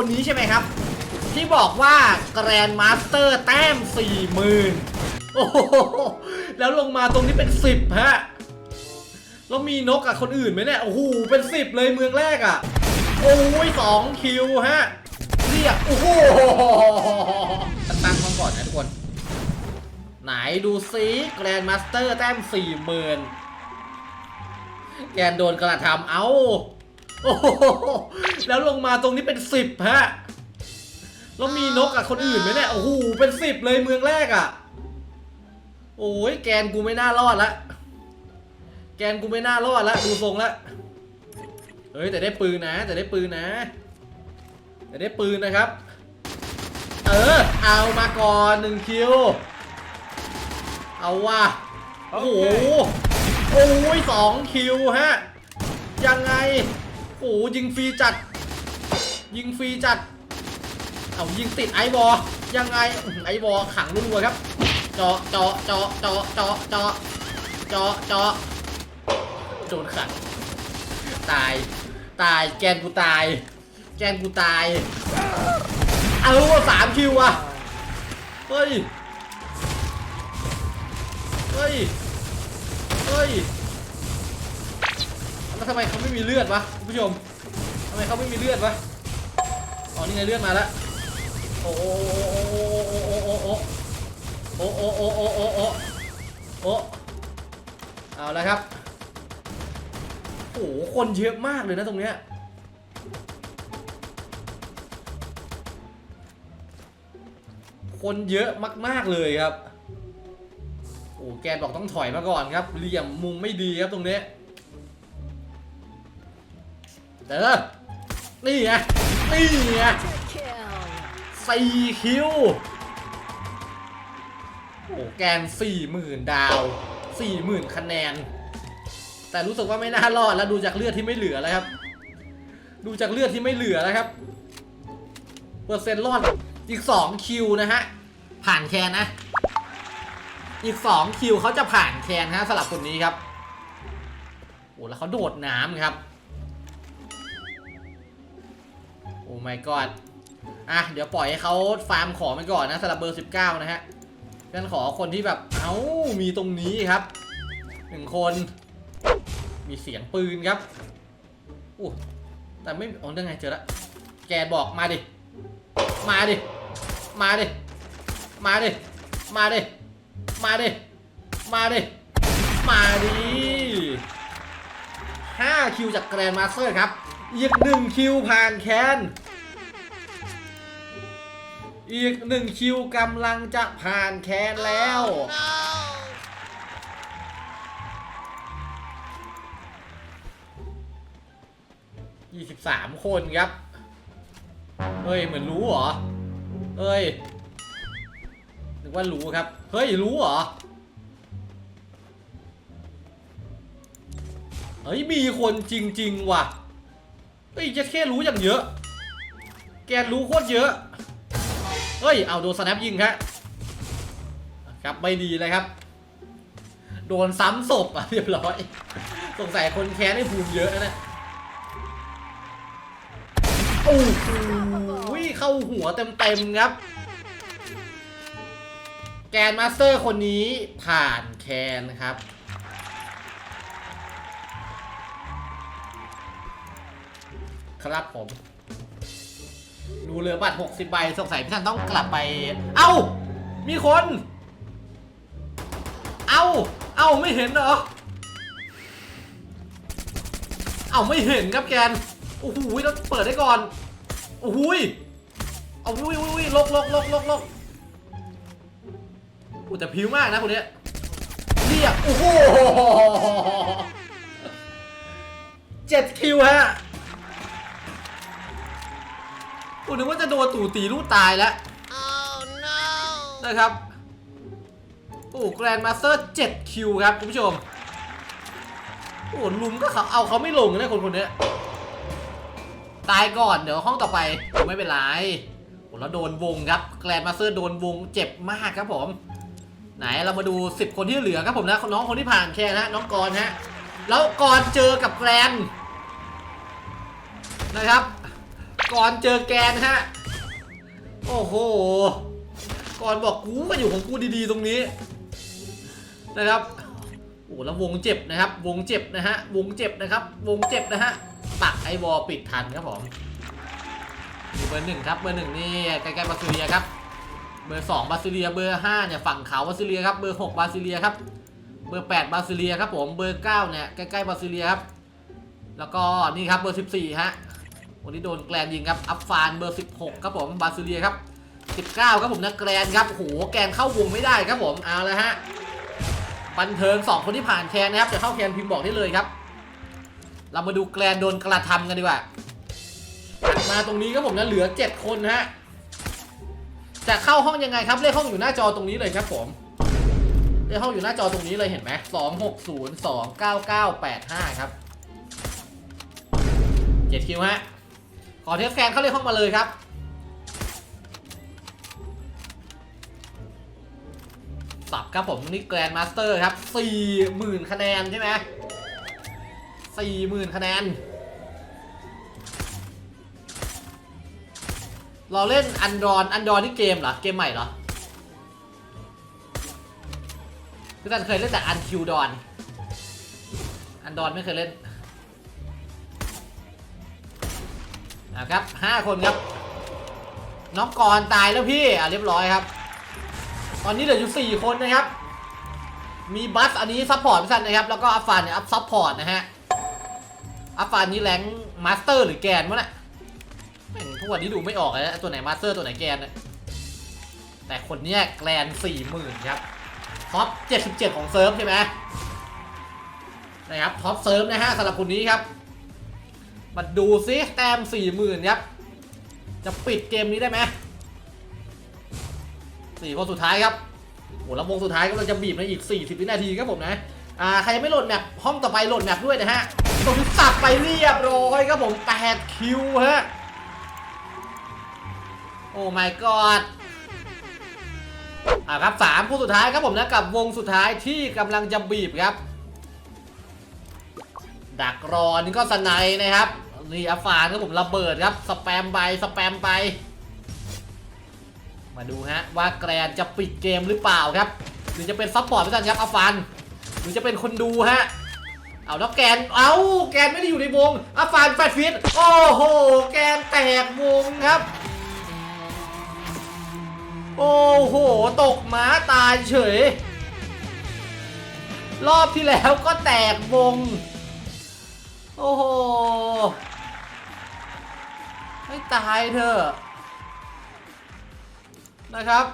คนนี้ใช่ไหมครับ ที่บอกว่าแกรนมาสเตอร์แต้มสี่หมื่นโอ้โหแล้วลงมาตรงนี้เป็นสิบฮะแล้วมีนกกับคนอื่นไหมเนี่ย โอ้โห เป็นสิบเลยเมืองแรกอะ่ะ โอ้ยสองคิวฮะ เรียก โอ้โหตั้งๆมาก่อนนะทุกคน ไหนดูซิแกรนมาสเตอร์แต้มสี่หมื่นแกนโดนกระทำเอ้า โอ้โหแล้วลงมาตรงนี้เป็นสิบฮะ แล้วมีนกกับคนอื่นไหมเนี่ย โอ้โห เป็นสิบเลยเมืองแรกอะ่ะ โอ้ยแกนกูไม่น่ารอดละ แกนกูไม่น่ารอดละดูทรงละเฮ้ยแต่ได้ปืนนะ แต่ได้ปืนนะ แต่ได้ปืนนะครับ เออ เอามาก่อนหนึ่งคิว เอาว่ะ โอ้โห โอ้ยสองคิวฮะ ยังไง โอ้ยิงฟรีจัด ยิงฟรีจัด เอายิงติดไอบอยังไงอื้อหือไอบอขังรัวๆครับเจาะเจาะเจาะเจาะเจาะเจาะเจาะเจาะโดนขังตายตายแกนกูตาย แกนกูตายเอาสามคิวอะเฮ้ยเฮ้ยเฮ้ย แล้วทำไมเขาไม่มีเลือดวะคุณผู้ชมทำไมเขาไม่มีเลือดวะอ๋อนี่ไงเลือดมาแล้วโอ้โอ้โอ้โอ้โอ้โอ้โอ้โอ้โอ้โอ้โอ้โอ้เอาล้วครับโอ้โหคนเยอะมากเลยนะตรงเนี้ยคนเยอะมาก ๆ เลยครับ โอ้แกบอกต้องถอยมาก่อนครับ เหลี่ยมมุมไม่ดีครับตรงนี้ เด้อนี่ไง นี่ไงสี่คิว โอ้แกนสี่หมื่นดาวสี่หมื่นคะแนน แต่รู้สึกว่าไม่น่ารอดแล้วดูจากเลือดที่ไม่เหลือแล้วครับ ดูจากเลือดที่ไม่เหลือแล้วครับ เปอร์เซ็นต์รอดอีกสองคิวนะฮะ ผ่านแคนนะ อีกสองคิวเขาจะผ่านแคนฮะสำหรับคนนี้ครับโอ้แล้วเขาโดดน้ำครับ อ้ my god อะ เดี๋ยวปล่อยให้เขาฟาร์มของไปก่อนนะสำหรับเบอร์ 19 นะฮะกันขอคนที่แบบ เอ้า มีตรงนี้ครับหนึ่งคน มีเสียงปืนครับอู้แต่ไม่อ๋อได้ไงเจอละแกบอกมาดิ มาดิ มาดิ มาดิ มาดิ มาดิ มาดิ มาดิห้าคิวจากแกรนด์มาสเตอร์ครับ อีกหนึ่งคิวผ่านแคนอีกหนึ่งคิวกำลังจะผ่านแคนแล้ว ยี่สิบสามคนครับ เฮ้ย เหมือนรู้เหรอ เฮ้ย นึกว่ารู้ครับ เฮ้ย รู้เหรอ เฮ้ย มีคนจริง ๆ ว่ะเฮ้ยจะแค่รู้อย่างเยอะ แกรู้โคตรเยอะ เฮ้ย เอาโดนสแนปยิงครับครับไม่ดีเลยครับ โดนซ้ำศพอะเรียบร้อย สงสัยคนแค้นให้ภูมิเยอะนะเนี่ยโอ้โหเข้าหัวเต็มๆครับ แกนมาสเตอร์คนนี้ผ่านแคนครับ ครับผม ดูเหลือบัตร60 ใบสงสัยพี่ท่านต้องกลับไป เอ้า มีคน เอ้า เอ้าไม่เห็นเหรอ เอ้าไม่เห็นครับแกน โอ้โหต้องเปิดได้ก่อน โอ้โหเอาวุ้ยวุ้ยวุ้ยลกลกลกลกลกโอ้แต่ผิวมากนะคนเนี้ยเรียก โอ้โหเจ็ดคิวฮะ กูนึกว่าจะโดนตู่ตีลูกตายแล้วนะครับโอ้แกรนด์มาสเตอร์7คิวครับ คุณผู้ชม โอ้ลุมก็เขาเอาเขาไม่ลงนะคนคนเนี้ยตายก่อนเดี๋ยวห้องต่อไปไม่เป็นไรโอ้แล้วโดนวงครับ แกรนด์มาสเตอร์โดนวงเจ็บมากครับผม ไหนเรามาดู 10 คนที่เหลือครับผมนะน้องคนที่ผ่านแค่นะน้องกรณ์ฮะแล้วกรณ์เจอกับแกรนด์นะครับ ก่อนเจอแกนฮะ โอ้โห ก่อนบอกกูก็อยู่ของกูดีๆตรงนี้ นะครับ โอ้แล้ววงเจ็บนะครับ วงเจ็บนะฮะ วงเจ็บนะครับ วงเจ็บนะฮะ ปักไอวอลปิดทันครับผมเบอร์หนึ่งครับ เบอร์หนึ่งนี่ใกล้ๆบาซิเลียครับ เบอร์สองบาซิเลีย เบอร์ห้าเนี่ยฝั่งเขาบาซิเลียครับ เบอร์หกบาซิเลียครับ เบอร์แปดบาซิเลียครับผม เบอร์เก้าเนี่ยใกล้ๆบาซิเลียครับ แล้วก็นี่ครับเบอร์สิบสี่ฮะ วันนี้โดนแกลนยิงครับอัฟฟานเบอร์สิบหกครับผมบาซิเลียครับสิบเก้าครับผมนะแกลนครับโหแกลนเข้าวงไม่ได้ครับผมเอาละฮะบันเทิงสองคนที่ผ่านแคนนะครับจะเข้าแคนพิมพ์บอกได้เลยครับ เรามาดูแกลนโดนกระทำกันดีกว่ามาตรงนี้ครับผมนะเหลือ 7 คนฮะจะเข้าห้องยังไงครับเลขห้องอยู่หน้าจอตรงนี้เลยครับผมเลขห้องอยู่หน้าจอตรงนี้เลยเห็นไหมสองหกศูนย์สองเก้าเก้าแปดห้าครับเจ็ดคิวฮะ ขอเทสแคนเข้าเลขห้องมาเลยครับ สับครับผมนี่แกรนด์มาสเตอร์ครับสี่หมื่นคะแนนใช่ไหมสี่หมื่นคะแนน เราเล่นอันดอนอันดอนนี่เกมเหรอ เกมใหม่เหรอคือท่านเคยเล่นแต่อันคิวดอน อันดอนไม่เคยเล่น นะครับห้าคนครับ น้องกรณ์ตายแล้วพี่ อะเรียบร้อยครับ ตอนนี้เหลืออยู่4คนนะครับ มีบัสอันนี้ซัพพอร์ตไม่สันนะครับ แล้วก็อัฟฟานเนี่ยอัพซัพพอร์ตนะฮะ อัฟฟานนี้แรงมาสเตอร์หรือแกนวะเนี่ยแม่งทุกวันนี้ดูไม่ออกเลยนะตัวไหนมาสเตอร์ตัวไหนแกนเนี่ยแต่คนเนี้ยแกลนสี่หมื่นครับท็อป 77 ของเซิร์ฟใช่ไหมนะครับท็อปเซิร์ฟนะฮะสำหรับคนนี้ครับ มาดูซิแต้ม40,000ครับ จะปิดเกมนี้ได้ไหมสี่คนสุดท้ายครับโอ้แล้ววงสุดท้ายก็จะบีบในอีก 40 วินาทีครับผมนะ อ่า ใครไม่โหลดแมปห้องต่อไปโหลดแมปด้วยนะฮะตรงนี้สับไปเรียบร้อยครับผม8คิวฮะ โอ้ my god อ่าครับสามคู่สุดท้ายครับผมนะกับวงสุดท้ายที่กำลังจะบีบครับ ดักรอนี่ก็สไนด์นะครับ นี่อาฟานครับผมระเบิดครับสแปมไปสแปมไป มาดูฮะว่าแกรนจะปิดเกมหรือเปล่าครับ หรือจะเป็นซัพพอร์ตพี่ตันครับอาฟันหรือจะเป็นคนดูฮะเอาแล้วแกน เอาแกนไม่ได้อยู่ในวงอาฟันแฟดฟิตโอ้โห แกนแตกวงครับ โอ้โห ตกม้าตายเฉย รอบที่แล้วก็แตกวง โอ้โห ไม่ตายเถอะนะครับ